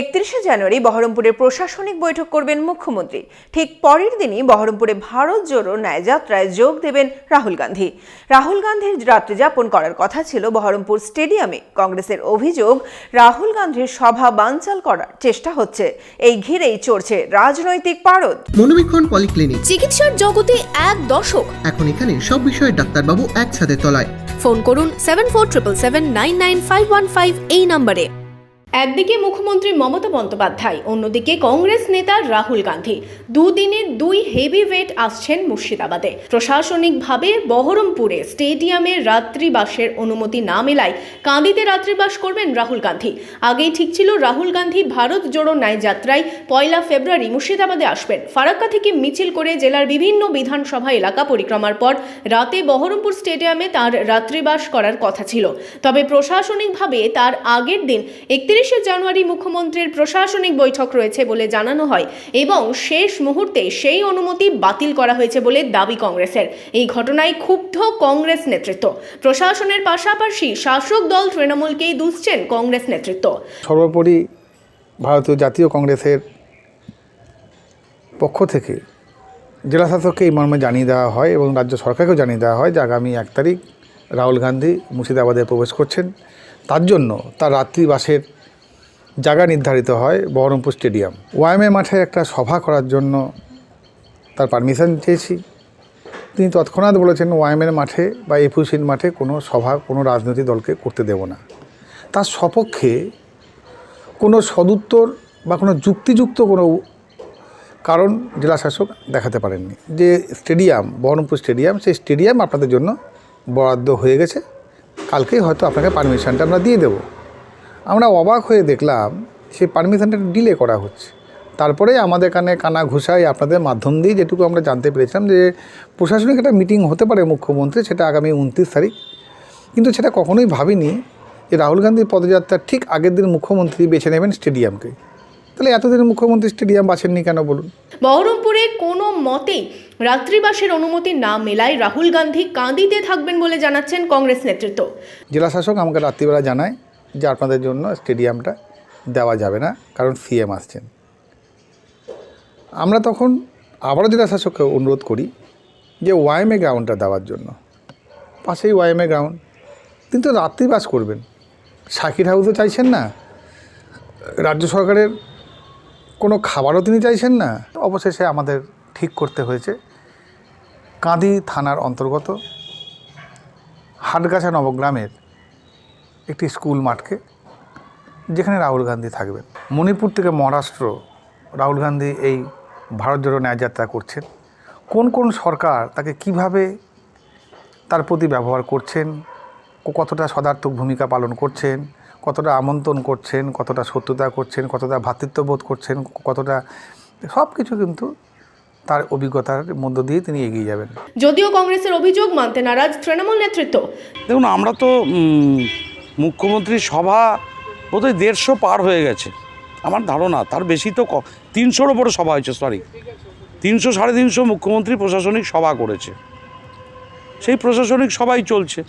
একত্রিশে জানুয়ারি বহরমপুরে প্রশাসনিক বৈঠক করবেন মুখ্যমন্ত্রী। ঠিক পরের দিনই বহরমপুরে ভারত জোড়ো ন্যায়যাত্রায় যোগ দেবেন রাহুল গান্ধী। রাহুল গান্ধীর রাত্রিযাপন করার কথা ছিল বহরমপুর স্টেডিয়ামে। কংগ্রেসের অভিযোগ রাহুল গান্ধীর সভা বানচাল করার চেষ্টা হচ্ছে। এই ঘিরেই চড়ছে রাজনৈতিক পারদ। মনোবীক্ষণ পলিক্লিনিক। চিকিৎসার জগতে এক দশক। এখন এখানে সব বিষয়ে ডাক্তারবাবু একসাথে তলায়। ফোন করুন seven four triple seven nine nine five one five এই নম্বরে। একদিকে মুখ্যমন্ত্রী মমতা বন্দ্যোপাধ্যায়, অন্যদিকে কংগ্রেস নেতা রাহুল গান্ধী। দুদিনের দুই হেভি ওয়েট আসছেন মুর্শিদাবাদে। প্রশাসনিকভাবে বহরমপুরে স্টেডিয়ামে রাত্রিবাসের অনুমতি না মেলায় কাঁদিতে রাত্রিবাস করবেন রাহুল গান্ধী। আগেই ঠিক ছিল রাহুল গান্ধী ভারত জোড়ো ন্যায় যাত্রায় পয়লা ফেব্রুয়ারি মুর্শিদাবাদে আসবেন। ফারাক্কা থেকে মিছিল করে জেলার বিভিন্ন বিধানসভা এলাকা পরিক্রমার পর রাতে বহরমপুর স্টেডিয়ামে তার রাত্রিবাস করার কথা ছিল। তবে প্রশাসনিকভাবে তার আগের দিন একত্রিশে জানুয়ারি মুখ্যমন্ত্রীর প্রশাসনিক বৈঠক রয়েছে বলে জানানো হয় এবং শেষ মুহূর্তে সেই অনুমতি বাতিল করা হয়েছে বলে দাবি কংগ্রেসের। এই ঘটনায় ক্ষুব্ধ কংগ্রেস নেতৃত্ব। প্রশাসনের পাশাপাশি শাসক দল তৃণমূলকেই দুষছেন কংগ্রেস নেতৃত্ব। সর্বোপরি ভারতীয় জাতীয় কংগ্রেসের পক্ষ থেকে জেলা শাসককে এই মর্মে জানিয়ে দেওয়া হয় এবং রাজ্য সরকারকেও জানিয়ে দেওয়া হয় যে আগামী এক তারিখ রাহুল গান্ধী মুর্শিদাবাদে প্রবেশ করছেন। তার জন্য তার রাত্রিবাসের জায়গা নির্ধারিত হয় বহরমপুর স্টেডিয়াম। ওয়াইমে মাঠে একটা সভা করার জন্য তার পারমিশন চেয়েছি। তিনি তৎক্ষণাৎ বলেছেন, ওয়াইমের মাঠে বা এফুসিন মাঠে কোনো সভা, কোনো রাজনৈতিক দলকে করতে দেব না। তার সপক্ষে কোনো সদুত্তর বা কোনো যুক্তিযুক্ত কোনো কারণ জেলা শাসক দেখাতে পারেননি। যে স্টেডিয়াম, বহরমপুর স্টেডিয়াম, সেই স্টেডিয়াম আপনাদের জন্য বরাদ্দ হয়ে গেছে। কালকেই হয়তো আপনাকে পারমিশনটা আমরা দিয়ে দেবো। আমরা অবাক হয়ে দেখলাম সেই পারমিশনটা ডিলে করা হচ্ছে। তারপরে আমাদের কানে কানা ঘুষাই আপনাদের মাধ্যম দিয়ে যেটুকু আমরা জানতে পেরেছিলাম যে প্রশাসনিক একটা মিটিং হতে পারে মুখ্যমন্ত্রী সেটা আগামী উনত্রিশ তারিখ। কিন্তু সেটা কখনোই ভাবিনি যে রাহুল গান্ধীর পদযাত্রার ঠিক আগের দিন মুখ্যমন্ত্রী বেছে নেবেন স্টেডিয়ামকে। তাহলে এতদিন মুখ্যমন্ত্রী স্টেডিয়াম বাছেননি কেন বলুন? বহরমপুরে কোনো মতেই রাত্রিবাসের অনুমতি না মেলায় রাহুল গান্ধী কাঁদিতে থাকবেন বলে জানাচ্ছেন কংগ্রেস নেতৃত্ব। জেলা শাসক আমাকে রাত্রিবেলা জানায় যে আপনাদের জন্য স্টেডিয়ামটা দেওয়া যাবে না, কারণ সিএম আসছেন। আমরা তখন আবারও জেলা শাসককে অনুরোধ করি যে ওয়াইএমএ গ্রাউন্ডটা দেওয়ার জন্য। পাশেই ওয়াইএমএ গ্রাউন্ড তিনি তো রাত্রি বাস করবেন। সাকির হাউসও চাইছেন না। রাজ্য সরকারের কোনো খাবারও তিনি চাইছেন না। অবশেষে আমাদের ঠিক করতে হয়েছে। কাঁদি থানার অন্তর্গত হাটগাছা নবগ্রামের একটি স্কুল মাঠকে যেখানে রাহুল গান্ধী থাকবেন। মণিপুর থেকে মহারাষ্ট্র রাহুল গান্ধী এই ভারত জোড়ো ন্যায়যাত্রা করছেন। কোন কোন সরকার তাকে কীভাবে তার প্রতি ব্যবহার করছেন কতটা সদার্থক ভূমিকা পালন করছেন কতটা আমন্ত্রণ করছেন কতটা শত্রুতা করছেন কতটা ভ্রাতৃত্ববোধ করছেন কতটা সব কিছু কিন্তু তার অভিজ্ঞতার মধ্য দিয়ে তিনি এগিয়ে যাবেন। যদিও কংগ্রেসের অভিযোগ মানতে নারাজ তৃণমূল নেতৃত্ব। দেখুন আমরা তো উম, মুখ্যমন্ত্রীর সভা বোধহয় দেড়শো পার হয়ে গেছে। আমার ধারণা তার বেশি তো তিনশোর ওপরে সভা হয়েছে সরি তিনশো সাড়ে তিনশো মুখ্যমন্ত্রী প্রশাসনিক সভা করেছে। সেই প্রশাসনিক সভাই চলছে।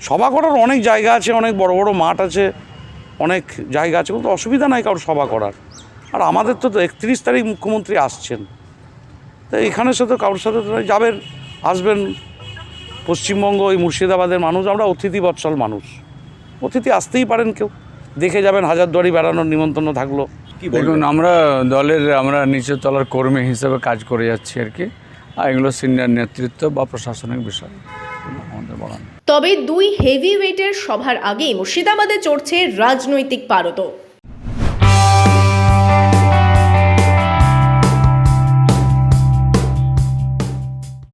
সভা করার অনেক জায়গা আছে অনেক বড় বড় মাঠ আছে অনেক জায়গা আছে কিন্তু অসুবিধা নাই কারোর সভা করার। আর আমাদের তো একত্রিশ তারিখ মুখ্যমন্ত্রী আসছেন। তো এখানের সাথে কারোর সাথে তো যাবেন আসবেন। পশ্চিমবঙ্গ এই মুর্শিদাবাদের মানুষ আমরা অতিথি বৎসল মানুষ। অতিথি আসতেই পারেন কেউ। দেখে যাবেন হাজারদুয়ারি বেড়ানোর নিমন্ত্রণ থাকল। কি দেখুন আমরা দলের আমরা নিচের তলার কর্মী হিসেবে কাজ করে যাচ্ছি আর কি। আর এগুলো সিনিয়র নেতৃত্ব বা প্রশাসনিক বিষয়। আমাদের বলা তবে দুই হেভি ওয়েটের সভার আগেই মুর্শিদাবাদে চড়ছে রাজনৈতিক পারদ